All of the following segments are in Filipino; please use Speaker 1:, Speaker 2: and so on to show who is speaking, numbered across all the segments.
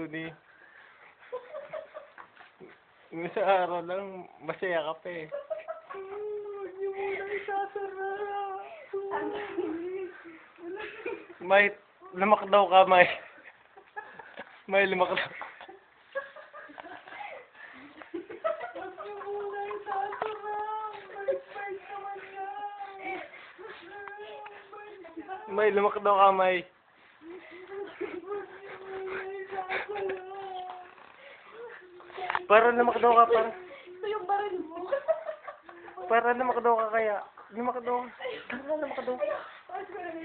Speaker 1: Tuni. Yung sa araw lang, masaya ka pa eh.
Speaker 2: Huwag niyo muna isasara.
Speaker 1: May, lumak daw ka, May. May, lumak daw.
Speaker 2: Huwag niyo muna isasara. May naman yan.
Speaker 1: May, lumak daw ka, May. Para lumak daw ka, para,
Speaker 2: Ito yung baril mo.
Speaker 1: para lumak daw ka kaya. Lumak daw ka. Tara, lumak daw.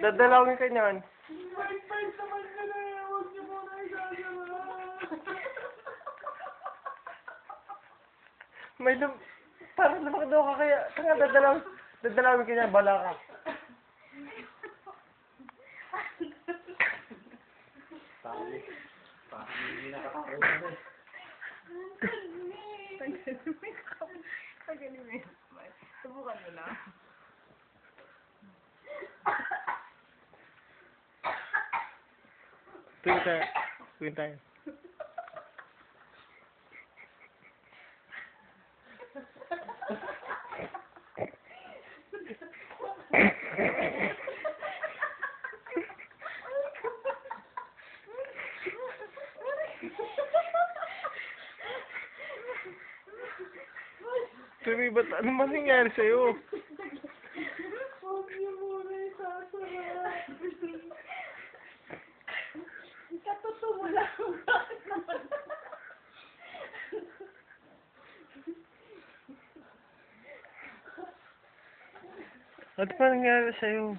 Speaker 1: Dadalawin ka niyan.
Speaker 2: May eh. Huwag niyo muna isasara.
Speaker 1: May lum... Para lumak daw ka kaya. Tanga, dadalawin. Dadalawin ka niyan, bala ka. Pali. Pali, hindi nakakarinig.
Speaker 2: Tagalim mo yun. Subukan mo na.
Speaker 1: Tuwing, ba't ano man nangyari sa'yo?
Speaker 2: Huwag niyo muna isasara. Katuto mo lang. Bakit naman?
Speaker 1: Ano pa nangyari sa'yo?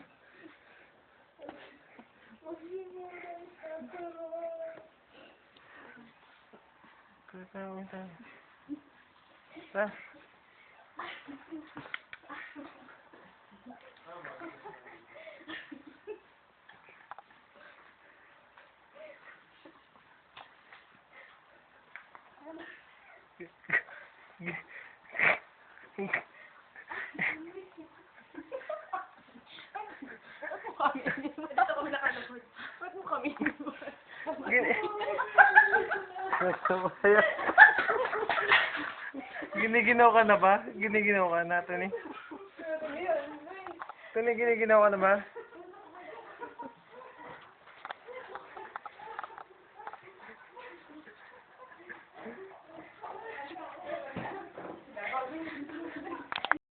Speaker 2: Huwag niyo muna.
Speaker 1: Tuwing tayo, tuwing tayo. Tara.
Speaker 2: Ba't ako nakalabot? Ba't mo kami
Speaker 1: Gini- Masaya. Giniginaw ka na ba? Giniginaw ka na, Tony? Tony, giniginaw ka na ba?